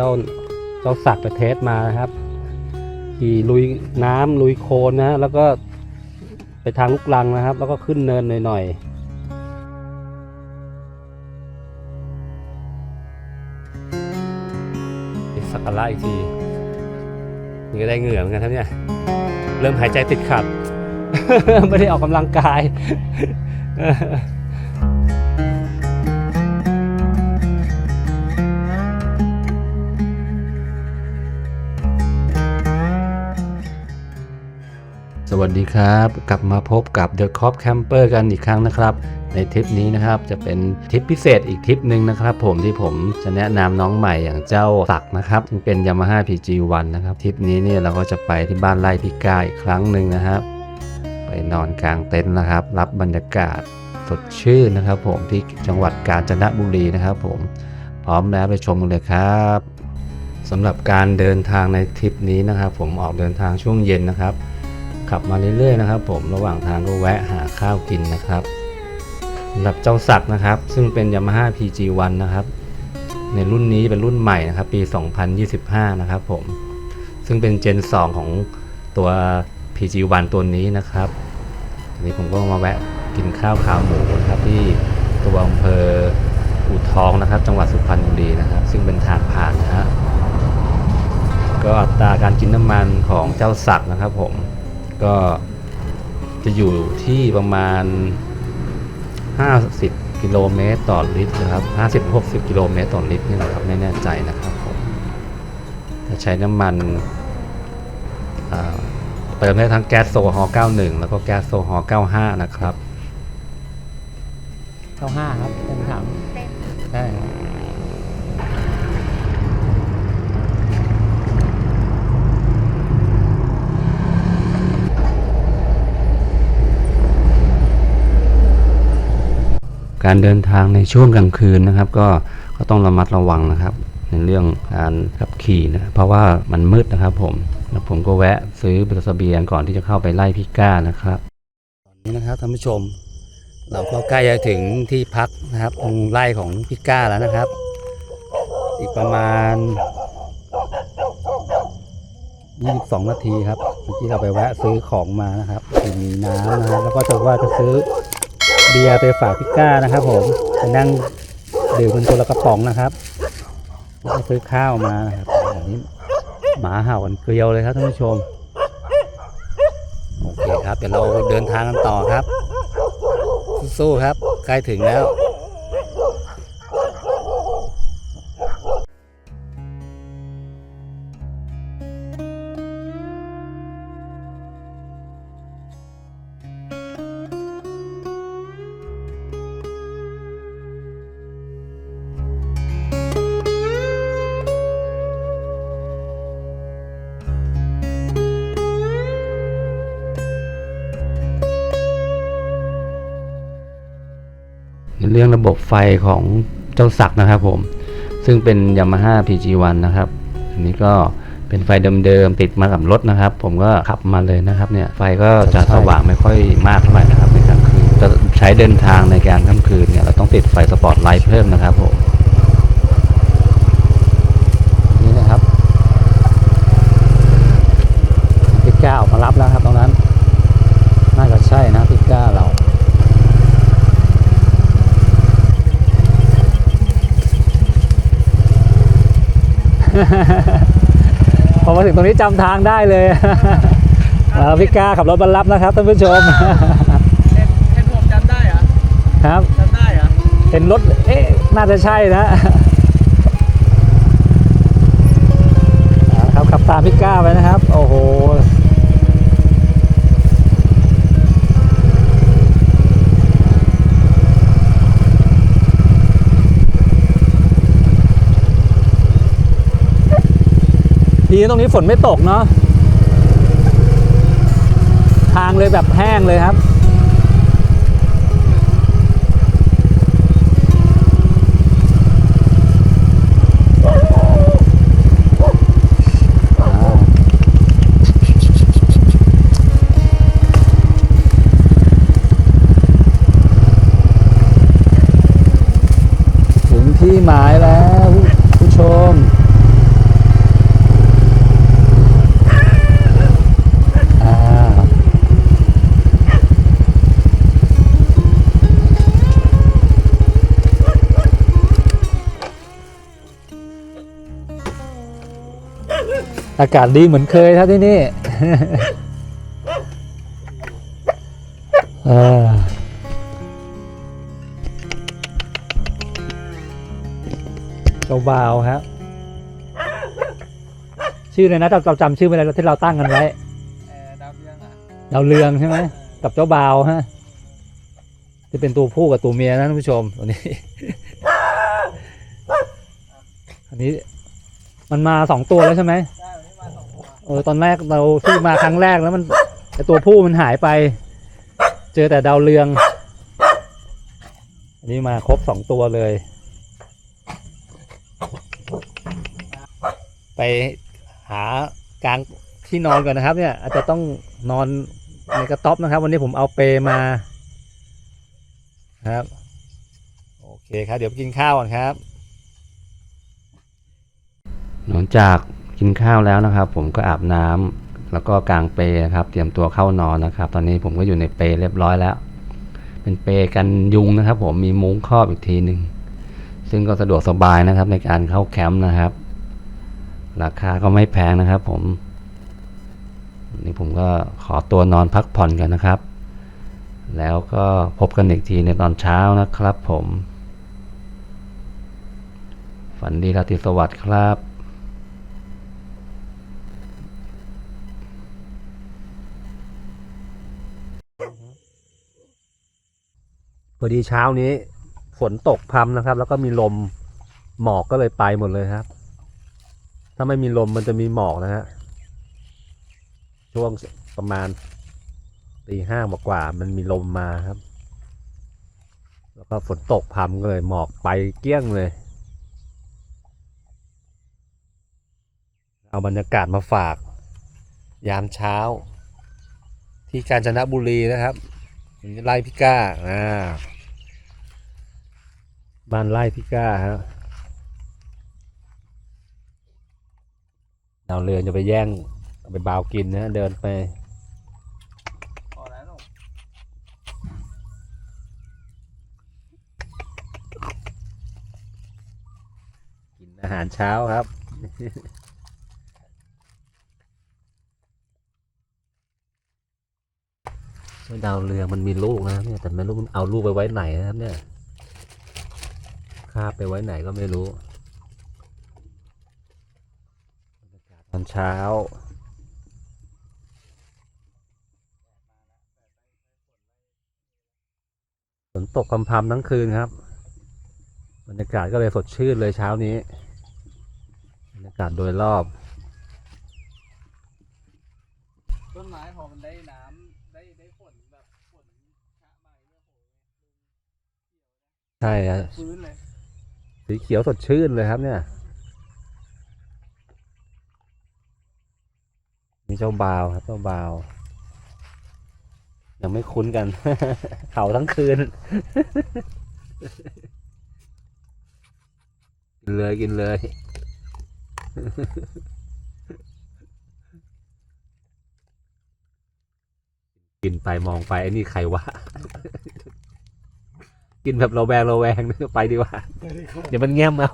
เจ้าเจ้าสักไปเทสมานะครับขี่ลุยน้ำลุยโคลนนะฮะแล้วก็ไปทางลูกลังนะครับ แล้วก็ขึ้นเนินหน่อยๆสักการะอีกทีนี่ก็ได้เหงื่อเหมือนกันครับเนี่ย เริ่มหายใจติดขัด ไม่ได้ออกกำลังกาย สวัสดีครับ กลับมาพบกับ The Cop Camper กันอีกครั้งนะครับ ในทริปนี้นะครับจะเป็นทริปพิเศษอีกทริปหนึ่งนะครับ ผมที่ผมจะแนะนำน้องใหม่อย่างเจ้าศักนะครับซึ่งเป็น Yamaha PG1 นะครับทริปนี้เนี่ยเราก็จะไปที่บ้านไร่พิกาอีกครั้งหนึ่งนะครับ ไปนอนกลางเต็นท์นะครับ รับบรรยากาศสดชื่นนะครับ ผมที่จังหวัดกาญจนบุรีนะครับ ผมพร้อมแล้วไปชมกันเลยครับสำหรับการเดินทางในทริปนี้นะครับ ผมออกเดินทางช่วงเย็นนะครับ ขับมาเรื่อยๆนะครับ ผมระหว่างทางก็แวะหาข้าวกินนะครับสำหรับเจ้าศักนะครับ ซึ่งเป็น Yamaha PG1 นะครับ ในรุ่นนี้เป็นรุ่นใหม่นะครับ ปี 2025 นะครับผม ซึ่งเป็น Gen 2ของตัว PG1 ตัวนี้นะครับทีนี้ผมก็มาแวะกินข้าวขาหมูนะครับที่ตัวอำเภออู่ทองนะครับ จังหวัดสุพรรณบุรีนะครับ ซึ่งเป็นทางผ่านนะฮะก็อัตราการกินน้ำมันของเจ้าศักนะครับผม ก็จะอยู่ที่ประมาณ 50 กิโลเมตรต่อลิตรนะครับ50-60 กิโลเมตรต่อลิตรนี่แหละครับไม่แน่ใจนะครับผมจะใช้น้ำมันอ่าเติมได้ทั้งแก๊สโซฮอล์91 แล้วก็แก๊สโซฮอล์95 นะครับเข้าห้าครับเต็มถังใช่ครับ การเดินทางในช่วงกลางคืนนะครับ ก็ก็ต้องระมัดระวังนะครับ ในเรื่องการขับขี่นะเพราะว่ามันมืดนะครับผมแล้วผมก็แวะซื้อเบลเสเบียงก่อนที่จะเข้าไปไล่พิก้านะครับ ตอนนี้นะครับท่านผู้ชม เราก็ใกล้จะถึงที่พักนะครับตรงไร่ของพิก้าแล้วนะครับ อีกประมาณ 22 นาทีครับเมื่อกี้เราไปแวะซื้อของมานะครับมีน้ำนะครับแล้วก็จะว่าจะซื้อ เบียร์ไปฝากพี่ก้านะครับ ผมไปนั่งดื่มกันคนละกระป๋องนะครับไปซื้อข้าวมานะครับอันนี้หมาเห่ากันเกลียวเลยครับท่านผู้ชมโอเคครับเดี๋ยวเราเดินทางกันต่อครับ สู้ๆครับใกล้ถึงแล้ว ระบบไฟของเจ้าศักนะครับผม ซึ่งเป็น Yamaha PG1 นะครับ อันนี้ก็เป็นไฟเดิมๆติดมากับรถนะครับ ผมก็ขับมาเลยนะครับเนี่ยไฟก็จะสว่างไม่ค่อยมากเท่าไหร่นะครับในกลางคืนจะใช้เดินทางในการค่ำคืนเนี่ยเราต้องติดไฟสปอตไลท์เพิ่มนะครับผมนี่นะครับพิก้าออกมารับแล้วครับตรงนั้น น่าจะใช่นะพิก้าเรา พอมาถึงตรงนี้จำทางได้เลยเอาพี่ก้าขับรถมารับนะครับท่านผู้ชมเห็นเห็นผมจำได้เหรอครับจำได้เหรอเห็นรถเอ๊ะน่าจะใช่นะเอาละครับขับตามพี่ก้าไปนะครับ โอ้โห ดีนะตรงนี้ฝนไม่ตกเนาะทางเลยแบบแห้งเลยครับ ถึงที่หมายแล้ว อากาศดีเหมือนเคยครับที่นี่เออเจ้าบ่าวครับ ชื่ออะไรนะเราเราจำชื่อไม่ได้แล้วที่เราตั้งกันไว้เออดาวเรืองอะดาวเรืองใช่ไหมกับเจ้าบ่าวฮะจะเป็นตัวผู้กับตัวเมียนะท่านผู้ชมตัวนี้ อันนี้มันมาสองตัวแล้วใช่ไหมใช่วันนี้มาส องตัวเออตอนแรกเราที่มาครั้งแรกแล้วมันไอตัวผู้มันหายไป เจอแต่ดาวเรือง อันนี้มาครบสองตัวเลย ไปหากลางที่นอนก่อนนะครับ เนี่ย อาจจะต้องนอนในกระต๊อบนะครับ วันนี้ผมเอาเปมาครับ โอเคครับ เดี๋ยวไปกินข้าวก่อนครับ หลังจาก กินข้าวแล้วนะครับ ผมก็อาบน้ำแล้วก็กางเปนะครับ เตรียมตัวเข้านอนนะครับ ตอนนี้ผมก็อยู่ในเปเรียบร้อยแล้ว เป็นเปกันยุงนะครับ ผมมีมุ้งครอบอีกทีหนึ่งซึ่งก็สะดวกสบายนะครับ ในการเข้าแคมป์นะครับ ราคาก็ไม่แพงนะครับ ผมนนี้ผมก็ขอตัวนอนพักผ่อนกันนะครับ แล้วก็พบกันอีกทีในตอนเช้านะครับ ผม ฝันดีราตรีสวัสดิ์ครับ พอดีเช้านี้ฝนตกพรำนะครับ แล้วก็มีลมหมอกก็เลยไปหมดเลยครับ ถ้าไม่มีลมมันจะมีหมอกนะฮะช่วงประมาณตีห้ากว่ามันมีลมมาครับ แล้วก็ฝนตกพรำก็เลยหมอกไปเกลี้ยงเลย เอาบรรยากาศมาฝาก ยามเช้า ที่กาญจนบุรีนะครับไร่พิก้าอ่า บ้านไร่พิก้าฮะดาวเรือนจะไปแย่งไปบาวกินนะเดินไปกินอาหารเช้าครับดาวเรืองมันมีลูกนะเนี่ยแต่ไม่รู้มันเอาลูกไปไว้ไหนนะครับเนี่ย คาบไปไว้ไหนก็ไม่รู้บรรยากาศตอนเช้า ฝนตกพรำๆทั้งคืนครับ บรรยากาศก็เลยสดชื่นเลยเช้านี้ บรรยากาศโดยรอบ ต้นไม้พอมันได้น้ำได้ได้ฝนแบบฝนชะใบเนี่ยโหใช่ครับ ฟื้นเลย สีเขียวสดชื่นเลยครับเนี่ย มีเจ้าบาวครับเจ้าบาว ยังไม่คุ้นกัน เห่าทั้งคืน กินเลยกินเลยกินไปมองไปไอ้นี่ใครวะ กินแบบเราแวงเราแวงไปดีกว่า เดี๋ยวมันแง้มเอา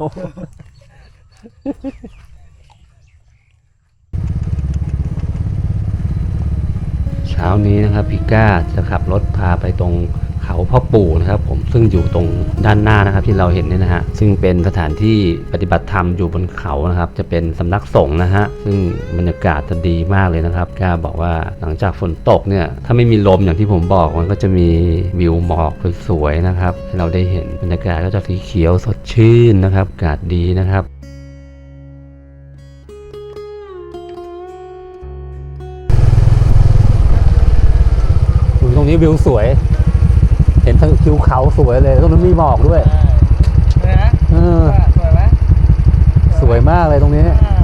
เช้านี้นะครับพี่ก้าจะขับรถพาไปตรงเขาพ่อปู่นะครับผมซึ่งอยู่ตรงด้านหน้านะครับที่เราเห็นเนี่ยนะฮะซึ่งเป็นสถานที่ปฏิบัติธรรมอยู่บนเขานะครับ จะเป็นสำนักสงฆ์นะฮะซึ่งบรรยากาศจะดีมากเลยนะครับกล้าบอกว่าหลังจากฝนตกเนี่ยถ้าไม่มีลมอย่างที่ผมบอกมันก็จะมีวิวหมอกสวยๆนะครับให้เราได้เห็นบรรยากาศก็จะสีเขียวสดชื่นนะครับอากาศดีนะครับตรงนี้วิวสวย เห็นทั้งทิวเขาสวยเลยตรงนั้นมีหมอกด้วยเลยนะเออ สวยไหมสวยมากเลยตรงนี้ อ่า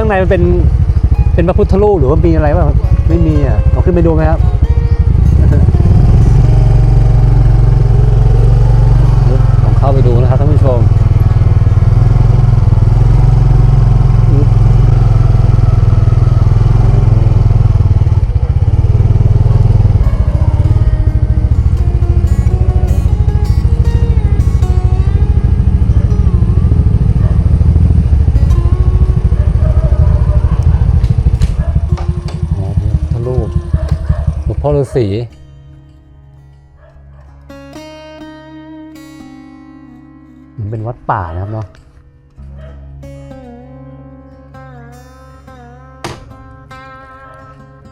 ข้างในมันเป็นเป็นพระพุทธรูปหรือว่ามีอะไรบ้างไม่มีอะเราขึ้นไปดูไหมครับ หลวงพ่อฤาษีมันเป็นวัดป่านะครับเนาะ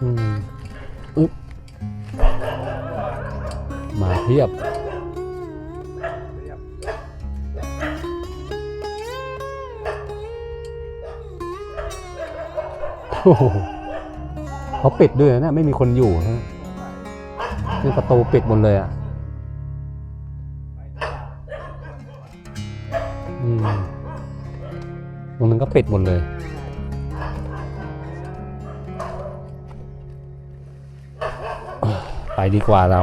อืมอึ๊บมาเทียบเขาปิดด้วยนะไม่มีคนอยู่นะ นี่ประตูปิดหมดเลยอะอืมตรงนั้นก็ปิดหมดเลยไปดีกว่าเรา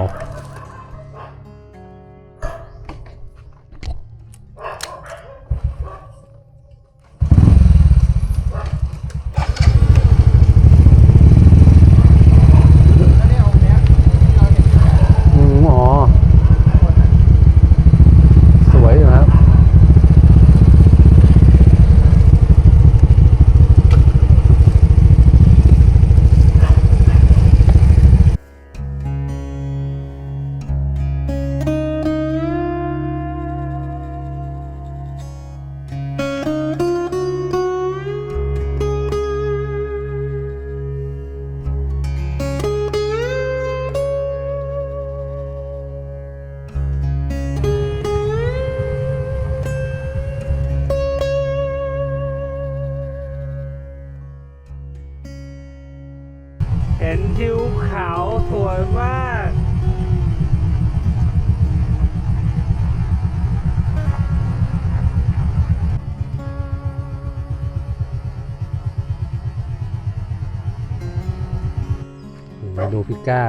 ก้า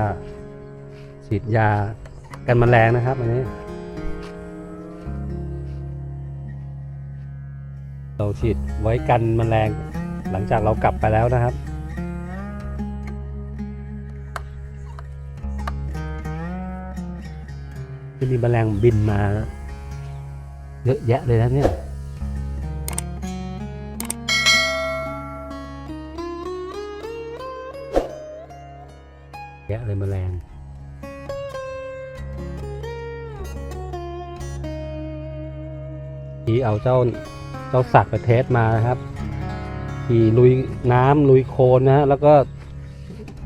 ฉีดยากันแมลงนะครับ อันนี้ เราฉีดไว้กันแมลงหลังจากเรากลับไปแล้วนะครับจะมีแมลงบินมา เยอะแยะเลยนะเนี่ย เอาเจ้าเจ้าสักไปเทสมานะครับ ขี่ลุยน้ำลุยโคลนนะฮะแล้วก็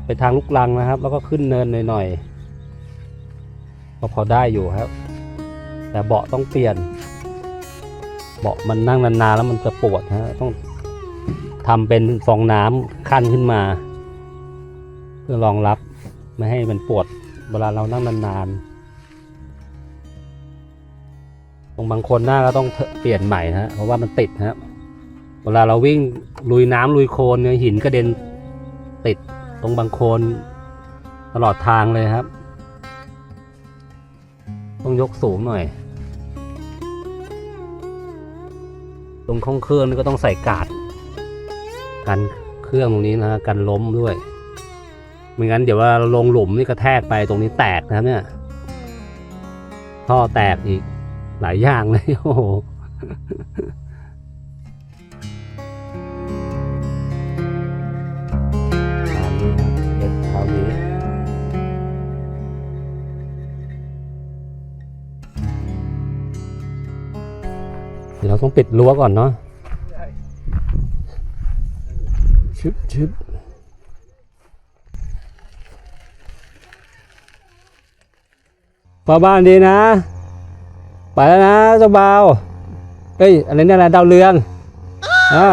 ไปทางลูกลังนะครับ แล้วก็ขึ้นเนินหน่อยๆก็พอได้อยู่ครับ แต่เบาะต้องเปลี่ยน เบาะมันนั่งนานๆแล้วมันจะปวดฮะต้องทำเป็นฟองน้ำขั้นขึ้นมา เพื่อรองรับไม่ให้มันปวดเวลาเรานั่งนานๆ ตรงบางคนหน้าก็ต้องเปลี่ยนใหม่ฮะเพราะว่ามันติดฮะเวลาเราวิ่งลุยน้ำลุยโคลนเนี่ยหินกระเด็นติดตรงบางโคลนตลอดทางเลยครับ ต้องยกสูงหน่อย ตรงข้องเครื่องนี่ก็ต้องใส่กาดกันเครื่องตรงนี้นะฮะกันล้มด้วยไม่งั้นเดี๋ยวว่าลงหลุมนี่กระแทกไปตรงนี้แตกนะครับเนี่ยท่อแตกอีก หลายอย่างเลยโอ้โหเก็บเท่าดิเราต้องปิดรั้วก่อนเนาะชึบชึบฟ้าบ้านดีนะ ไปแล้วนะเจ้าบ่าวเฮ้ยอะไรเนี่ยอะไรดาวเรืองอ่า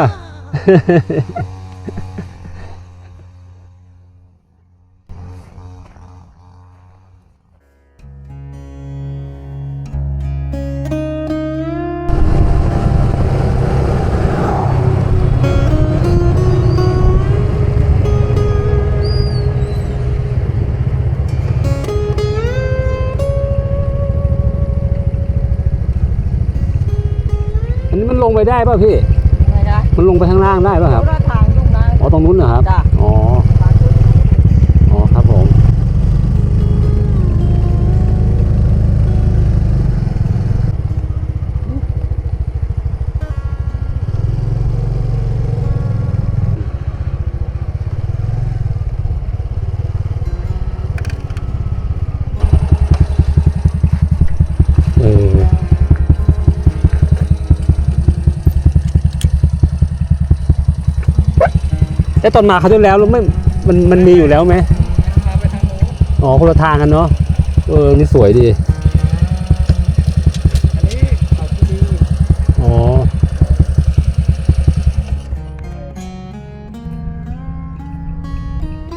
งไปได้ป่ะพี่ ไม่ได้มันลงไปข้างล่างได้ป่ะครับรู้ว่าทางยุ่งนะอ๋อตรงนู้นเหรอครับ จ้ะ แต่ตอนมาเขาวที่แล้วแล้วไม่มันมันมีอยู่แล้วไหมอ๋อคนละทางกันเนาะเออนี่สวยดีอ๋อ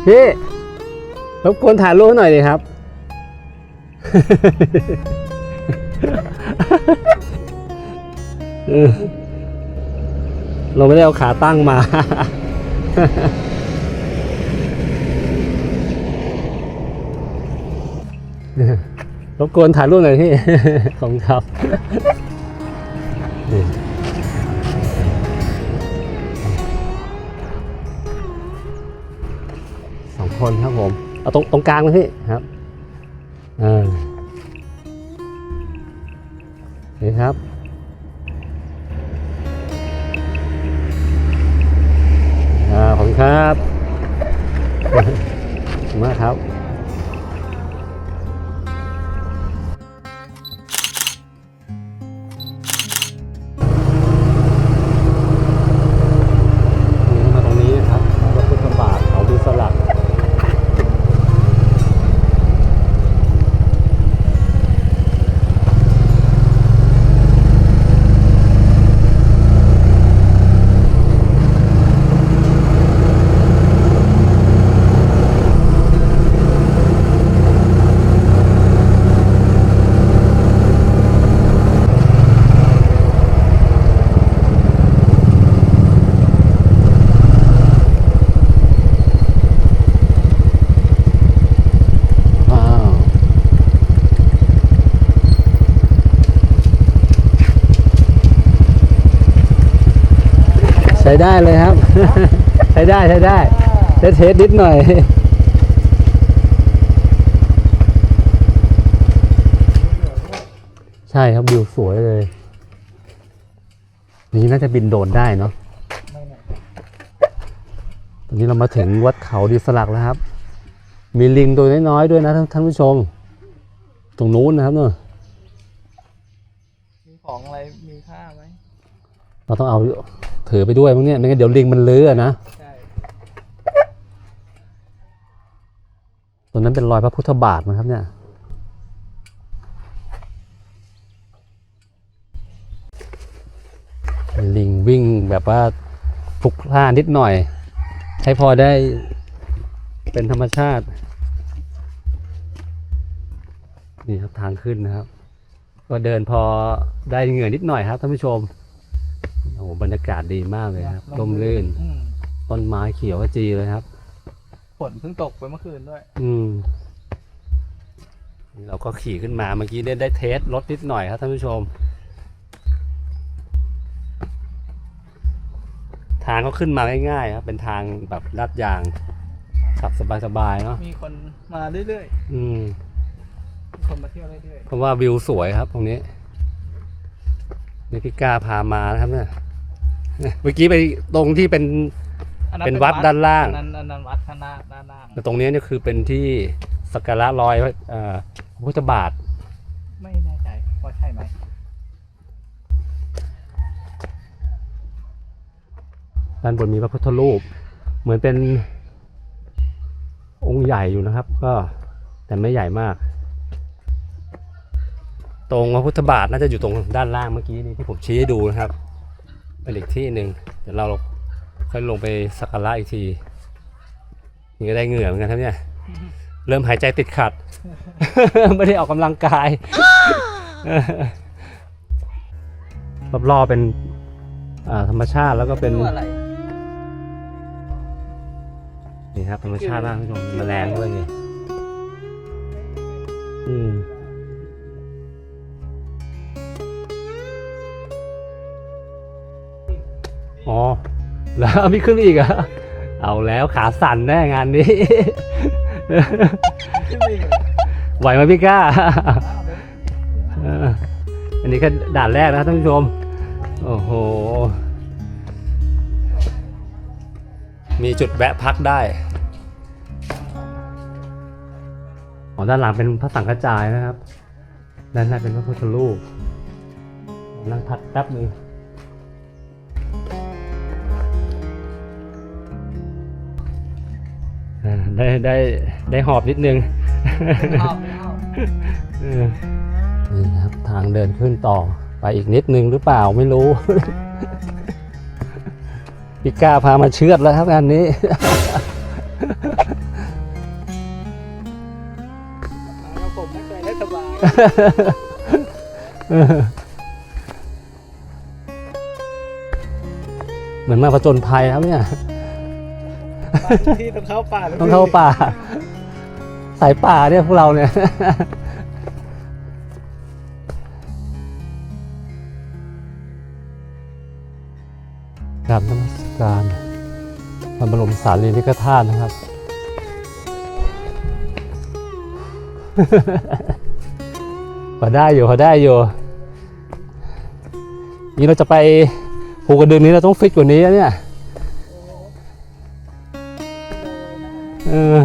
พี่รบกวนถ่ายรูปหน่อยดีครับ เราไม่ได้เอาขาตั้งมา รบกวนถ่ายรูปหน่อยพี่ของครับสองคนครับผม เอาตรงตรงกลางเลยพี่ครับอ่านี่ครับ ครับ มาครับ ช้ได้เลยครับ ใช้ได้ใช้ได้ได้เทสนิดหน่อยใช่ครับวิวสวยเลย นี่น่าจะบินโดรนได้เนาะตอนนี้เรามาถึงวัดเขาดีสลักแล้วครับ มีลิงตัวน้อยๆด้วยนะท่านท่านผู้ชม ตรงนู้นนะครับเนอะมีของอะไรมีค่าไหม เราต้องเอา ถือไปด้วยมั้งเนี่ยไม่งั้นเดี๋ยวลิงมันเลื้อนะใช่ตรงนั้นเป็นรอยพระพุทธบาทนะครับเนี่ยลิงวิ่งแบบว่าพลุกพล่านนิดหน่อย ให้พอได้เป็นธรรมชาติ นี่ครับทางขึ้นนะครับ ก็เดินพอได้เหงื่อนิดหน่อยครับท่านผู้ชม โอ้โหบรรยากาศดีมากเลยครับร่มรื่น อืมต้นไม้เขียวขจีเลยครับ ฝนเพิ่งตกไปเมื่อคืนด้วย อืมเราก็ขี่ขึ้นมาเมื่อกี้ได้ได้เทสรถนิดหน่อยครับท่านผู้ชม ทางก็ขึ้นมาง่ายๆครับ เป็นทางแบบลาดยาง ขับสบายๆเนาะมีคนมาเรื่อยอืม ๆมีคนมาเที่ยวเรื่อยเพราะว่าวิวสวยครับตรงนี้นี่พี่ก้าพามานะครับเนี่ย เนี่ยเมื่อกี้ไปตรงที่เป็นๆอัเป็นวัดด้านล่างอันนั้นอันนั้นวัดข้างหน้าด้านล่างแต่ตรงนี้เนี่ยคือเป็นที่สักการะรอยเอ่อพระพุทธบาท ไม่แน่ใจว่าใช่ไหมด้านบนมีพระพุทธรูป เหมือนเป็นองค์ใหญ่อยู่นะครับ ก็แต่ไม่ใหญ่มาก ตรงพระพุทธบาทน่าจะอยู่ตรงด้านล่างเมื่อกี้นี้ที่ผมชี้ให้ดูนะครับ เป็นอีกที่หนึ่งเดี๋ยวเราค่อยลงไปสักการะอีกทีนี่ก็ได้เหงื่อเหมือนกันครับเนี่ย เริ่มหายใจติดขัด ไม่ได้ออกกำลังกาย รอบๆเป็นธรรมชาติแล้วก็เป็น นี่ครับธรรมชาติมากคุณผู้ชมแมลงด้วยไงอืม เอามีขึ้นอีกเหรอเอาแล้วขาสั่นแน่งานนี้ขึ้นไปอีกไหวไหมพี่ก้าเอออันนี้ก็ด่านแรกนะครับท่านผู้ชม โอ้โห มีจุดแวะพักได้อ๋อด้านหลังเป็นพระสังฆจายนะครับ ด้านหน้าเป็นพระพุทธรูปนั่งพักแป๊บหนึง ได้ได้ได้หอบนิดนึงชอบชอบเออนี่นะครับทางเดินขึ้นต่อไปอีกนิดนึงหรือเปล่าไม่รู้พี่ก้าพามาเชือดแล้วครับงานนี้แล้วผมไม่เคยได้สบายเหมือนมาผจญภัยครับเนี่ยบาง ที่ต้องเข้าป่าแล้วต้องเข้าป่า สายป่าเนี่ยพวกเราเนี่ยกราบนมัสการพระบรมสารีริกธาตุนะครับ พอได้อยู่พอได้อยู่นี่เราจะไปภูกระดึงนี้เราต้องฟิตกว่านี้นะเนี่ย เอ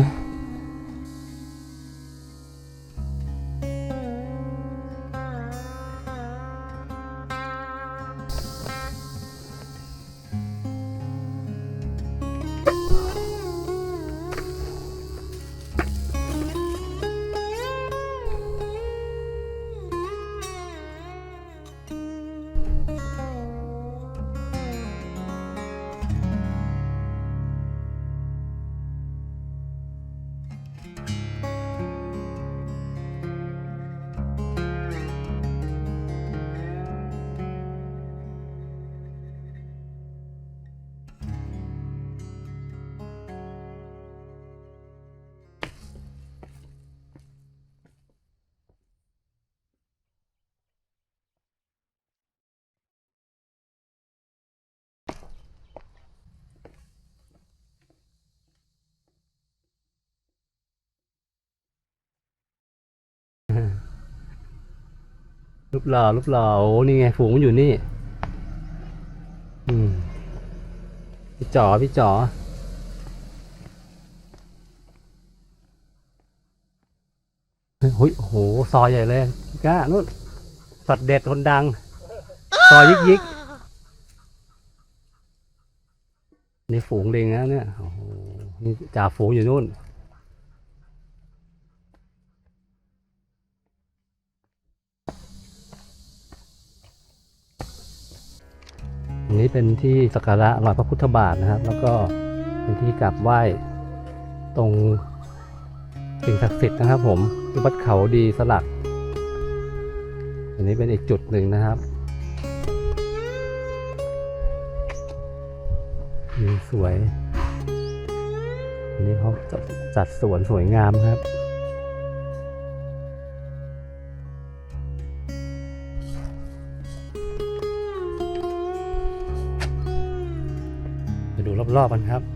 รูปหล่อรูปหล่อโอ้นี่ไงฝูงมันอยู่นี่ อืมพี่จ๋อพี่จ๋อเฮ้ยโอ้โห ซอยใหญ่เลยพี่ก้านู่นสัตว์เด็ดคนดัง ซอยยิกยิกนี่ฝูงเลงนะเนี่ย โอ้โห นี่จ่าฝูงอยู่นู่น อันนี้เป็นที่สักการะรอยพระพุทธบาทนะครับ แล้วก็เป็นที่กราบไหว้ตรงสิ่งศักดิ์สิทธิ์นะครับ ผมที่วัดเขาดีสลักอันนี้เป็นอีกจุดหนึ่งนะครับนี่สวย อันนี้เขาจัดจัดสวนสวยงามครับ รอบกันครับ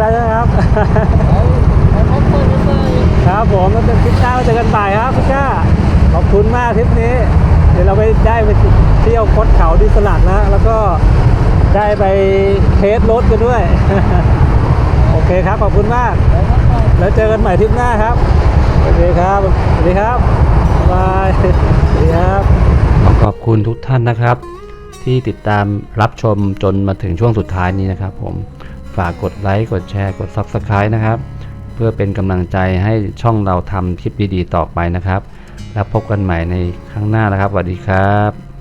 แล้วเขาเปิดไม่เปิดครับผมแล้วเจอทริปหน้าเจอกันบ่ายครับพี่ก้าขอบคุณมากทริปนี้ เดี๋ยวเราไปได้ไปเที่ยวคดเขาดิสลัดนะ แล้วก็ได้ไปเทสรถกันด้วย โอเคครับ ขอบคุณมาก แล้วเจอกันใหม่ทริปหน้าครับโอเคครับสวัสดีครับบายสวัสดีครับ ขอบคุณทุกท่านนะครับ ที่ติดตามรับชมจนมาถึงช่วงสุดท้ายนี้นะครับผม ฝากกดไลค์กดแชร์กด Subscribe นะครับ เพื่อเป็นกำลังใจให้ช่องเราทำคลิปดีๆ ต่อไปนะครับ แล้วพบกันใหม่ในครั้งหน้านะครับสวัสดีครับ